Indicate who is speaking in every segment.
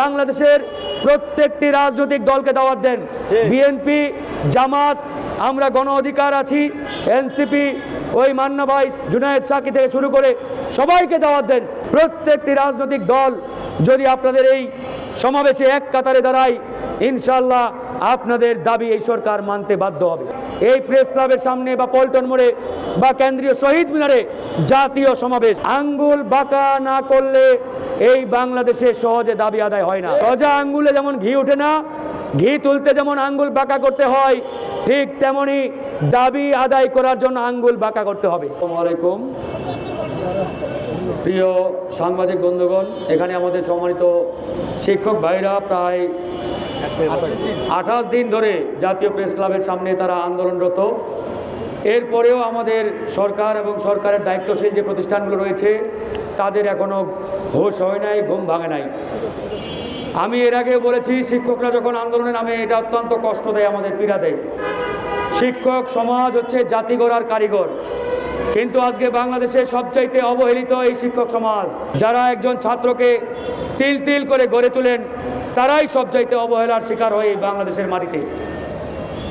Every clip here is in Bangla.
Speaker 1: বাংলাদেশের প্রত্যেকটি রাজনৈতিক দলকে দাওয়াত দেন। বিএনপি জামাত আমরা গণ অধিকার আছি এনসিপি ওই মান্না ভাই জুনায়েদ সাকি থেকে শুরু করে সবাইকে দাওয়াত দেন। প্রত্যেকটি রাজনৈতিক দল যদি আপনাদের এই সমাবেশে এক কাতারে দাঁড়ায় ইনশাল্লাহ আপনাদের দাবি এই সরকার মানতে বাধ্য হবে। এই প্রেস ক্লাবের সামনে বা পল্টন মোড়ে বা কেন্দ্রীয় শহীদ মিনারে জাতীয় সমাবেশ। আঙ্গুল বাঁকা না করলে এই বাংলাদেশে সহজে দাবি আদায় হয় না। রজা আঙ্গুলে যেমন ঘি ওঠে না, ঘি তুলতে যেমন আঙ্গুল বাঁকা করতে হয়, ঠিক তেমনি দাবি আদায় করার জন্য আঙ্গুল বাঁকা করতে হবে। আলাইকুম। প্রিয় সাংবাদিক বন্ধুগণ, এখানে আমাদের সম্মানিত শিক্ষক ভাইরা প্রায় আঠাশ দিন ধরে জাতীয় প্রেস ক্লাবের সামনে তারা আন্দোলনরত। এরপরেও আমাদের সরকার এবং সরকারের দায়িত্বশীল যে প্রতিষ্ঠানগুলো রয়েছে, তাদের এখনও হোশ হয় নাই, ঘুম ভাঙে নাই। আমি এর আগে বলেছি, শিক্ষকরা যখন আন্দোলনে নামে, এটা অত্যন্ত কষ্ট দেয় আমাদের পীড়া দেয় শিক্ষক সমাজ হচ্ছে জাতি গড়ার কারিগর। কিন্তু আজকে বাংলাদেশে সবচাইতে অবহেলিত এই শিক্ষক সমাজ। যারা একজন ছাত্রকে তিল তিল করে গড়ে তোলেন, তারাই সবচাইতে অবহেলার শিকার হয় এই বাংলাদেশের মাটিতে।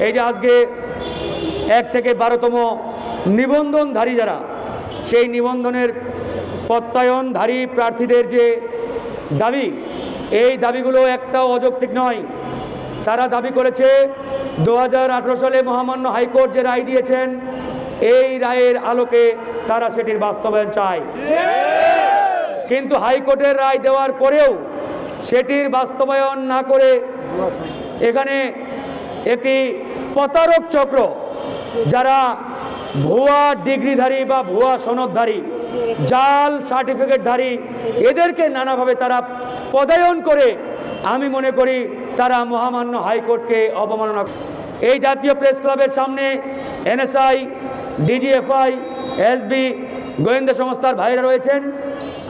Speaker 1: এই যে আজকে এক থেকে বারোতম নিবন্ধনধারী যারা, সেই নিবন্ধনের প্রত্যয়নধারী প্রার্থীদের যে দাবি, এই দাবিগুলো একটাও অযৌক্তিক নয়। তারা দাবি করেছে, দু হাজার আঠেরো সালে মহামান্য হাইকোর্ট যে রায় দিয়েছেন, এই রায়ের আলোকে তারা সেটির বাস্তবায়ন চায়। কিন্তু হাইকোর্টের রায় দেওয়ার পরেও সেটির বাস্তবায়ন না করে এখানে একটি প্রতারক চক্র, যারা ভুয়া ডিগ্রিধারী বা ভুয়া সনদধারী, জাল সার্টিফিকেটধারী, এদেরকে নানাভাবে তারা পদায়ন করে, আমি মনে করি তারা মহামান্য হাইকোর্টকে অবমাননা এই জাতীয় প্রেস ক্লাবের সামনে এনএসআই, ডিজিএফআই, এসবি, গোয়েন্দা সংস্থার ভাইরা রয়েছেন।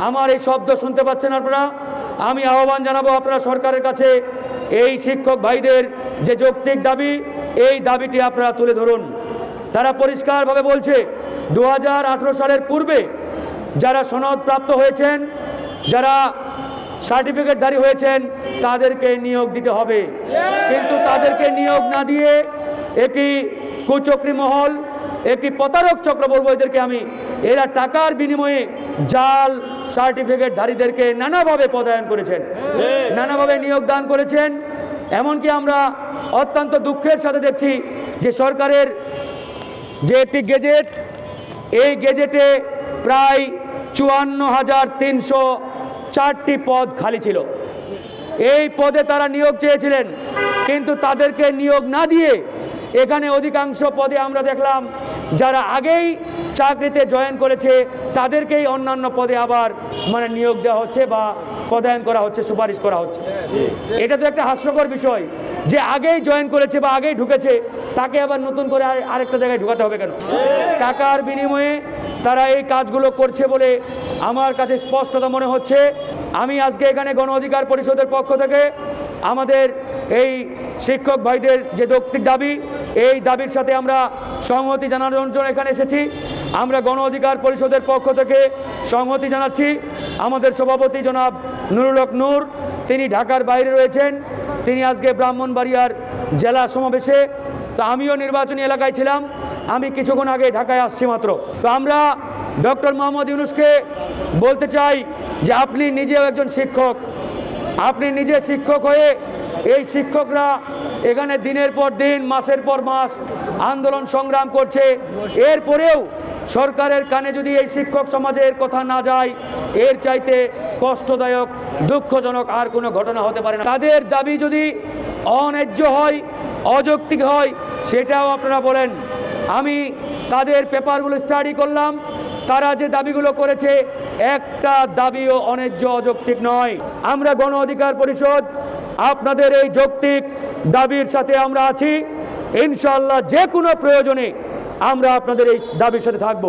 Speaker 1: আমার এই শব্দ শুনতে পাচ্ছেন আপনারা? আমি আহ্বান জানাব আপনারা সরকারের কাছে, এই শিক্ষক ভাইদের যে যৌক্তিক দাবি, এই দাবিটি আপনারা তুলে ধরুন। তারা পরিষ্কারভাবে বলছে দু হাজার আঠারো সালের পূর্বে যারা সনদ প্রাপ্ত হয়েছেন, যারা সার্টিফিকেটধারী হয়েছেন, তাদেরকে নিয়োগ দিতে হবে। কিন্তু তাদেরকে নিয়োগ না দিয়ে একটি কুচক্রী মহল, একটি প্রতারক চক্র বলব এদেরকে আমি, এরা টাকার বিনিময়ে জাল সার্টিফিকেটধারীদেরকে নানাভাবে পদায়ন করেছেন, নানাভাবে নিয়োগ দান করেছেন। এমনকি আমরা অত্যন্ত দুঃখের সাথে দেখছি যে সরকারের যে একটি গেজেট, এই গেজেটে প্রায় চুয়ান্ন হাজার তিনশো চারটি পদ খালি ছিল। এই পদে তারা নিয়োগ চেয়েছিলেন, কিন্তু তাদেরকে নিয়োগ না দিয়ে এখানে অধিকাংশ পদে আমরা দেখলাম, যারা আগেই চাকরিতে জয়েন করেছে, তাদেরকেই অন্যান্য পদে আবার মানে নিয়োগ দেওয়া হচ্ছে বা পদায়ন করা হচ্ছে, সুপারিশ করা হচ্ছে। এটা তো একটা হাস্যকর বিষয় যে আগেই জয়েন করেছে বা আগেই ঢুকেছে, তাকে আবার নতুন করে আরেকটা জায়গায় ঢুকাতে হবে কেন? টাকার বিনিময়ে তারা এই কাজগুলো করছে বলে আমার কাছে স্পষ্টতা মনে হচ্ছে। আমি আজকে এখানে গণ অধিকার পরিষদের পক্ষ থেকে আমাদের এই শিক্ষক ভাইদের যে যৌক্তিক দাবি, এই দাবির সাথে আমরা সংহতি জানানোর জন্য এখানে এসেছি। আমরা গণ অধিকার পরিষদের পক্ষ থেকে সংহতি জানাচ্ছি। আমাদের সভাপতি জনাব নুরুল হক নূর, তিনি ঢাকার বাইরে রয়েছেন। তিনি আজকে ব্রাহ্মণবাড়িয়ার জেলা সমাবেশে। তো আমিও নির্বাচনী এলাকায় ছিলাম। আমি কিছুক্ষণ আগে ঢাকায় আসছি মাত্র। তো আমরা ডক্টর মোহাম্মদ ইউনুসকে বলতে চাই যে আপনি নিজেও একজন শিক্ষক। আপনি নিজে শিক্ষক হয়ে এই শিক্ষকরা এখানে দিনের পর দিন, মাসের পর মাস আন্দোলন সংগ্রাম করছে। এরপরেও সরকারের কানে যদি এই শিক্ষক সমাজের কথা না যায়, এর চাইতে কষ্টদায়ক, দুঃখজনক আর কোনো ঘটনা হতে পারে না। তাদের দাবি যদি অন্যায্য হয়, অযৌক্তিক হয়, সেটাও আপনারা বলেন। আমি তাদের পেপারগুলো স্টাডি করলাম। তারা যে দাবিগুলো করেছে, একটা দাবিও অন্যায্য, অযৌক্তিক নয়। আমরা গণ অধিকার পরিষদ, আপনাদের এই যৌক্তিক দাবির সাথে আমরা আছি। ইনশাল্লাহ যে কোনো প্রয়োজনে আমরা আপনাদের এই দাবির সাথে থাকব।